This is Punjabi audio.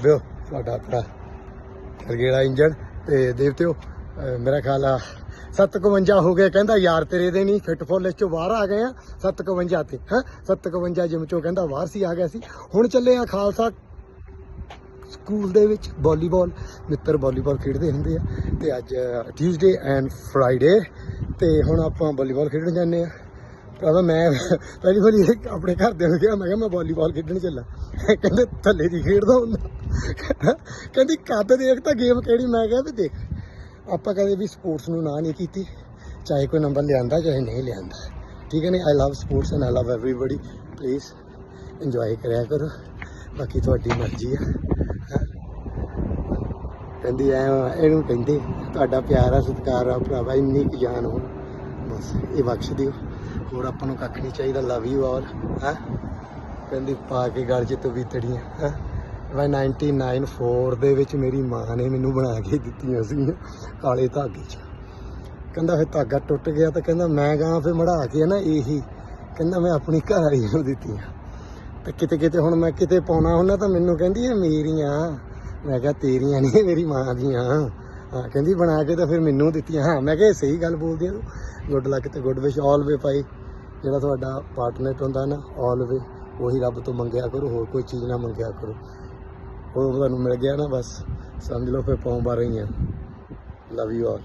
ਬਾਬਿਓ ਤੁਹਾਡਾ ਆਪਣਾ ਰਗੇੜਾ ਇੰਜਣ ਤੇ ਦੇਵਤਿਓ ਅਹ ਮੇਰਾ ਖਿਆਲ ਆ 751 ਹੋ ਗਏ, ਕਹਿੰਦਾ ਯਾਰ ਤੇਰੇ ਦੇ ਨਹੀਂ ਫਿੱਟ ਫੁੱਲ ਚੋਂ ਬਾਹਰ ਆ ਗਏ ਆ 751 ਤੇ, ਹਾਂ? 751 ਜਿਮ ਚੋਂ ਕਹਿੰਦਾ ਬਾਹਰ ਸੀ, ਆ ਗਿਆ ਸੀ। ਹੁਣ ਚੱਲੇ ਆ ਖਾਲਸਾ ਸਕੂਲ ਦੇ ਵਿੱਚ, ਵਾਲੀਬਾਲ। ਮਿੱਤਰ ਵਾਲੀਬਾਲ ਖੇਡਦੇ ਹੁੰਦੇ ਆ। ਤੇ ਅੱਜ ਟਿਊਜ਼ਡੇ ਐਂਡ ਫਰਾਈਡੇ ਤੇ ਹੁਣ ਆਪਾਂ ਵਾਲੀਬਾਲ ਖੇਡਣ ਜਾਂਦੇ ਆ। ਭਰਾਵਾ ਮੈਂ, ਪਹਿਲੀ ਵਾਰੀ ਆਪਣੇ ਘਰਦਿਆਂ ਨੂੰ ਕਿਹਾ, ਮੈਂ ਕਿਹਾ ਮੈਂ ਵਾਲੀਬਾਲ ਖੇਡਣ ਚੱਲਾਂ। ਕਹਿੰਦੇ ਥੱਲੇ ਦੀ ਖੇਡਦਾ ਹੁੰਦਾ। ਕਹਿੰਦੀ, ਕੱਦ ਦੇਖ ਤਾਂ ਗੇਮ ਕਿਹੜੀ? ਮੈਂ ਕਿਹਾ ਵੀ ਦੇਖ, ਆਪਾਂ ਕਦੇ ਵੀ ਸਪੋਰਟਸ ਨੂੰ ਨਾ ਨਹੀਂ ਕੀਤੀ, ਚਾਹੇ ਕੋਈ ਨੰਬਰ ਲਿਆਂਦਾ, ਚਾਹੇ ਨਹੀਂ ਲਿਆਂਦਾ। ਠੀਕ ਹੈ ਨਹੀਂ I love sports and I love everybody please enjoy ਕਰਿਆ ਕਰੋ। ਬਾਕੀ ਤੁਹਾਡੀ ਮਰਜ਼ੀ ਆ। ਹੈਂ। ਕਹਿੰਦੀ ਐ ਇਹਨੂੰ ਕਹਿੰਦੇ, ਤੁਹਾਡਾ ਪਿਆਰ ਆ, ਸਤਿਕਾਰ ਆ, ਭਰਾਵਾ, ਇੰਨੀ ਕੁ ਜਾਨ ਹੋ ਬਸ, ਇਹ ਬਖਸ਼ ਦਿਓ। ਹੋਰ ਆਪਾਂ ਨੂੰ ਕੱਖ ਨਹੀਂ ਚਾਹੀਦਾ ਲਵ ਯੂ ਆਲ ਹੈ? ਕਹਿੰਦੀ, ਪਾ ਕੇ ਗਲ 'ਚ ਤੂੰ ਬੀਤੜੀਆਂ। ਹੈ? ਮੈਂ 99 4 ਦੇ ਵਿੱਚ ਮੇਰੀ ਮਾਂ ਨੇ ਮੈਨੂੰ ਬਣਾ ਕੇ ਦਿੱਤੀਆਂ ਸੀ ਕਾਲੇ ਧਾਗੇ 'ਚ। ਕਹਿੰਦਾ ਫਿਰ ਧਾਗਾ ਟੁੱਟ ਗਿਆ ਤਾਂ ਕਹਿੰਦਾ ਮੈਂ ਗਾਂ ਫਿਰ ਮੜਾ ਕੇ ਨਾ ਇਹੀ, ਕਹਿੰਦਾ ਮੈਂ ਆਪਣੀ ਘਰ ਵਾਲੀ ਨੂੰ ਦਿੱਤੀਆਂ। ਤੇ ਕਿਤੇ ਕਿਤੇ ਹੁਣ ਮੈਂ ਕਿਤੇ ਪਾਉਣਾ ਹੁੰਦਾ ਤਾਂ ਮੈਨੂੰ ਕਹਿੰਦੀ ਇਹ ਮੇਰੀਆਂ। ਮੈਂ ਕਿਹਾ ਤੇਰੀਆਂ ਨਹੀਂ ਮੇਰੀ ਮਾਂ ਦੀਆਂ। ਹਾਂ, ਕਹਿੰਦੀ ਬਣਾ ਕੇ ਤਾਂ ਫਿਰ ਮੈਨੂੰ ਦਿੱਤੀਆਂ। ਹਾਂ, ਮੈਂ ਕਿਹਾ ਸਹੀ ਗੱਲ ਬੋਲਦੀ ਆ ਤੂੰ। ਗੁੱਡ ਲੱਕ ਤੇ ਗੁੱਡ ਵਿਸ਼ ਆਲ ਵੇ ਭਾਈ। ਜਿਹੜਾ ਤੁਹਾਡਾ ਪਾਰਟਨਰ ਹੁੰਦਾ ਨਾ ਆਲ ਉਹੀ ਰੱਬ ਤੋਂ ਮੰਗਿਆ ਕਰੋ, ਹੋਰ ਕੋਈ ਚੀਜ਼ ਨਾ ਮੰਗਿਆ ਕਰੋ। ਉਹ ਤੁਹਾਨੂੰ ਮਿਲ ਗਿਆ ਨਾ, ਬਸ ਸਮਝ ਲਓ ਫਿਰ ਪੌਂ ਬਾਰੇ ਹੀ ਆ। Love you all